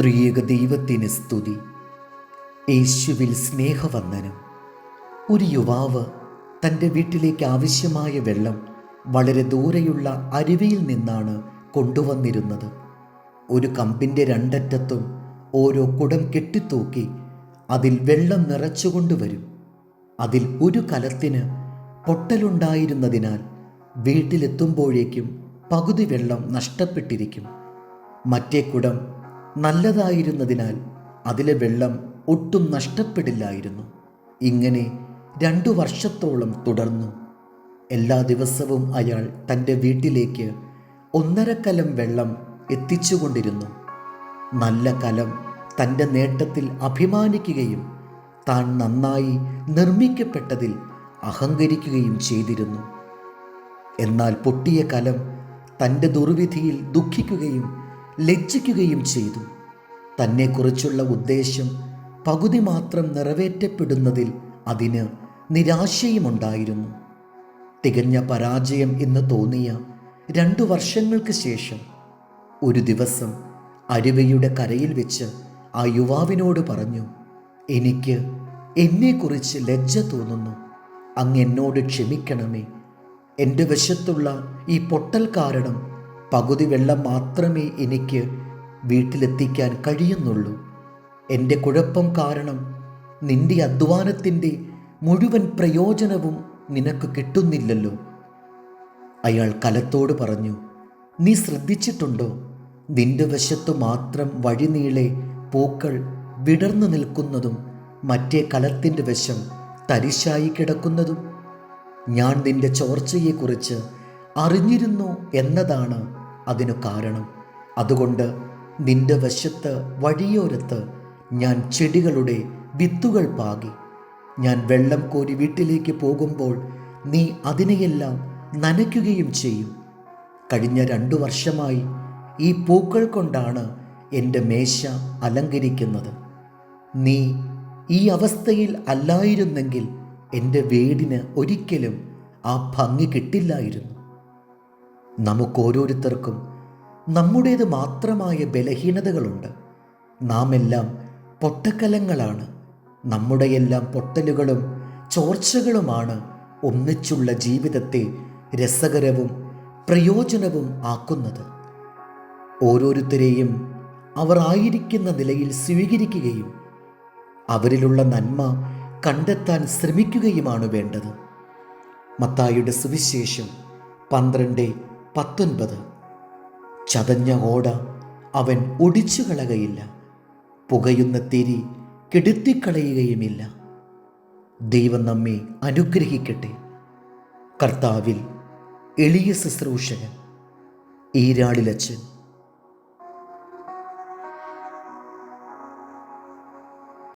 ത്രിയേക ദൈവത്തിന് സ്തുതി. യേശുവിൽ സ്നേഹവന്ദനം. ഒരു യുവാവ് തന്റെ വീട്ടിലേക്ക് ആവശ്യമായ വെള്ളം വളരെ ദൂരെയുള്ള അരുവിയിൽ നിന്നാണ് കൊണ്ടുവന്നിരുന്നത്. ഒരു കമ്പിന്റെ രണ്ടറ്റത്തും ഓരോ കുടം കെട്ടിത്തൂക്കി അതിൽ വെള്ളം നിറച്ചുകൊണ്ടുവരും അതിൽ ഒരു കലത്തിന് പൊട്ടലുണ്ടായിരുന്നതിനാൽ വീട്ടിലെത്തുമ്പോഴേക്കും പകുതി വെള്ളം നഷ്ടപ്പെട്ടിരിക്കും. മറ്റേ കുടം നല്ലതായിരുന്നതിനാൽ അതിലെ വെള്ളം ഒട്ടും നഷ്ടപ്പെടില്ലായിരുന്നു. ഇങ്ങനെ രണ്ടു വർഷത്തോളം തുടർന്നു. എല്ലാ ദിവസവും അയാൾ തന്റെ വീട്ടിലേക്ക് ഒന്നരക്കലം കലം വെള്ളം എത്തിച്ചുകൊണ്ടിരുന്നു. നല്ല കലം തന്റെ നേട്ടത്തിൽ അഭിമാനിക്കുകയും താൻ നന്നായി നിർമ്മിക്കപ്പെട്ടതിൽ അഹങ്കരിക്കുകയും ചെയ്തിരുന്നു. എന്നാൽ പൊട്ടിയ കലം തന്റെ ദുർവിധിയിൽ ദുഃഖിക്കുകയും ലജ്ജിക്കുകയും ചെയ്തു. തന്നെക്കുറിച്ചുള്ള ഉദ്ദേശം പകുതി മാത്രം നിറവേറ്റപ്പെടുന്നതിൽ അതിന് നിരാശയുമുണ്ടായിരുന്നു. തികഞ്ഞ പരാജയം എന്ന് തോന്നിയ രണ്ടു വർഷങ്ങൾക്ക് ശേഷം ഒരു ദിവസം അരുവയുടെ കരയിൽ വെച്ച് ആ യുവാവിനോട് പറഞ്ഞു എനിക്ക് എന്നെക്കുറിച്ച് ലജ്ജ തോന്നുന്നു. അങ്ങ് എന്നോട് ക്ഷമിക്കണമേ. എന്റെ വശത്തുള്ള ഈ പൊട്ടൽ കാരണം പകുതി വെള്ളം മാത്രമേ എനിക്ക് വീട്ടിലെത്തിക്കാൻ കഴിയുന്നുള്ളൂ. എന്റെ കുഴപ്പം കാരണം നിന്റെ അധ്വാനത്തിന്റെ മുഴുവൻ പ്രയോജനവും നിനക്ക് കിട്ടുന്നില്ലല്ലോ. അയാൾ കലത്തോട് പറഞ്ഞു നീ ശ്രദ്ധിച്ചിട്ടുണ്ടോ? നിന്റെ വശത്തു മാത്രം വഴിനീളെ പൂക്കൾ വിടർന്നു നിൽക്കുന്നതും മറ്റേ കലത്തിന്റെ വശം തരിശായി കിടക്കുന്നതും? ഞാൻ നിന്റെ ചോർച്ചയെക്കുറിച്ച് അറിഞ്ഞിരുന്നു എന്നതാണ് അതിനു കാരണം. അതുകൊണ്ട് നിന്റെ വശത്ത് വഴിയോരത്ത് ഞാൻ ചെടികളുടെ വിത്തുകൾ പാകി. ഞാൻ വെള്ളം കോരി വീട്ടിലേക്ക് പോകുമ്പോൾ നീ അതിനെയെല്ലാം നനയ്ക്കുകയും ചെയ്യും. കഴിഞ്ഞ രണ്ടു വർഷമായി ഈ പൂക്കൾ കൊണ്ടാണ് എന്റെ മേശ അലങ്കരിക്കുന്നത്. നീ ഈ അവസ്ഥയിൽ അല്ലായിരുന്നെങ്കിൽ എന്റെ വീടിന് ഒരിക്കലും ആ ഭംഗി കിട്ടില്ലായിരുന്നു. നമുക്കോരോരുത്തർക്കും നമ്മുടേത് മാത്രമായ ബലഹീനതകളുണ്ട്. നാം എല്ലാം പൊട്ടക്കലങ്ങളാണ്. നമ്മുടെയെല്ലാം പൊട്ടലുകളും ചോർച്ചകളുമാണ് ഒന്നിച്ചുള്ള ജീവിതത്തെ രസകരവും പ്രയോജനവും ആക്കുന്നത്. ഓരോരുത്തരെയും അവർ ആയിരിക്കുന്ന നിലയിൽ സ്വീകരിക്കുകയും അവരിലുള്ള നന്മ കണ്ടെത്താൻ ശ്രമിക്കുകയുമാണ് വേണ്ടത്. മത്തായിയുടെ സുവിശേഷം പന്ത്രണ്ട് പത്തൊൻപത്. ചതഞ്ഞ ഓട അവൻ ഒടിച്ചു കളകയില്ല പുകയുന്ന തിരി കെടുത്തിക്കളയുകയുമില്ല. ദൈവം നമ്മെ അനുഗ്രഹിക്കട്ടെ. കർത്താവിൽ എളിയ ശുശ്രൂഷകൻ ഈരാളിലച്ചൻ